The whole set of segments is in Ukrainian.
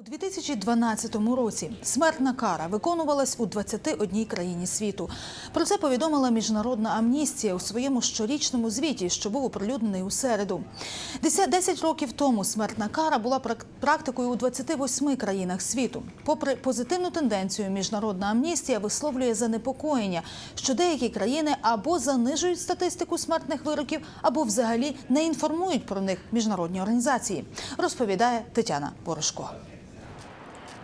У 2012 році смертна кара виконувалась у 21 країні світу. Про це повідомила міжнародна амністія у своєму щорічному звіті, що був оприлюднений у середу. Десять- 10 років тому смертна кара була прак- практикою у 28 країнах світу. Попри позитивну тенденцію, міжнародна амністія висловлює занепокоєння, що деякі країни або занижують статистику смертних вироків, або взагалі не інформують про них міжнародні організації. Розповідає Тетяна Порошко.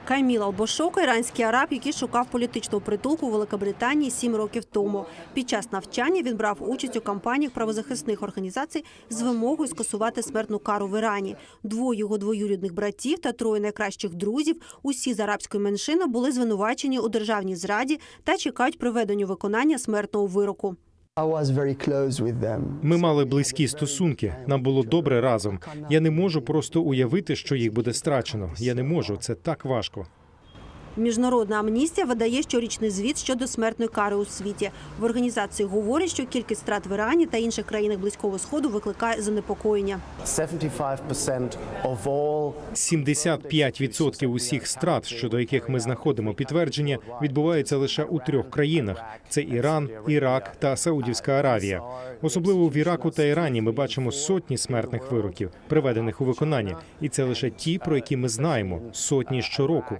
Кайміл Албошока – іранський араб, який шукав політичного притулку у Великобританії сім років тому. Під час навчання він брав участь у кампаніях правозахисних організацій з вимогою скасувати смертну кару в Ірані. Двоє його двоюрідних братів та троє найкращих друзів, усі з арабської меншини, були звинувачені у державній зраді та чекають приведення виконання смертного вироку. Ми мали близькі стосунки. Нам було добре разом. Я не можу просто уявити, що їх буде страчено. Я не можу. Це так важко. Міжнародна амністія видає щорічний звіт щодо смертної кари у світі. В організації говорять, що кількість страт в Ірані та інших країнах близького сходу викликає занепокоєння. 75% of all 75% усіх страт, щодо яких ми знаходимо підтвердження, відбуваються лише у трьох країнах: це Іран, Ірак та Саудівська Аравія. Особливо в Іраку та Ірані ми бачимо сотні смертних вироків, приведених у виконання, і це лише ті, про які ми знаємо сотні щороку.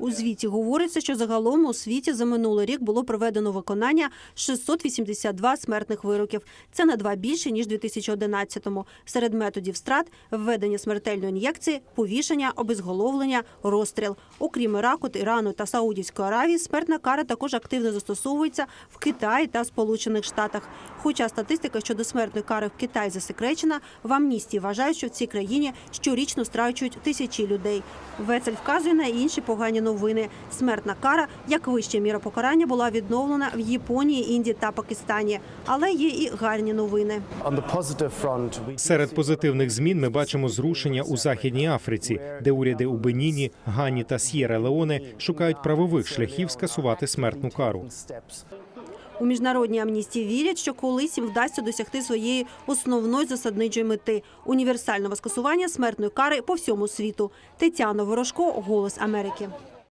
У звіті говориться, що загалом у світі за минулий рік було проведено виконання 682 смертних вироків. Це на два більше ніж 2011-му. Серед методів страт введення смертельної ін'єкції, повішення, обезголовлення, розстріл. Окрім Іраку, Ірану та Саудівської Аравії, смертна кара також активно застосовується в Китаї та Сполучених Штатах. Хоча статистика щодо смертної кари в Китаї засекречена, в амністії вважають, що в цій країні щорічно страчують тисячі людей. Вецель вказує на інші погані новини. Смертна кара, як вища міра покарання, була відновлена в Японії, Індії та Пакистані. Але є і гарні новини. Серед позитивних змін ми бачимо зрушення у західній Африці, де уряди у Беніні, Гані та С'єра Леоне шукають правових шляхів скасувати смертну кару. У міжнародній амністії вірять, що колись їм вдасться досягти своєї основної засадничої мети універсального скасування смертної кари по всьому світу. Тетяна Ворожко, Голос Америки.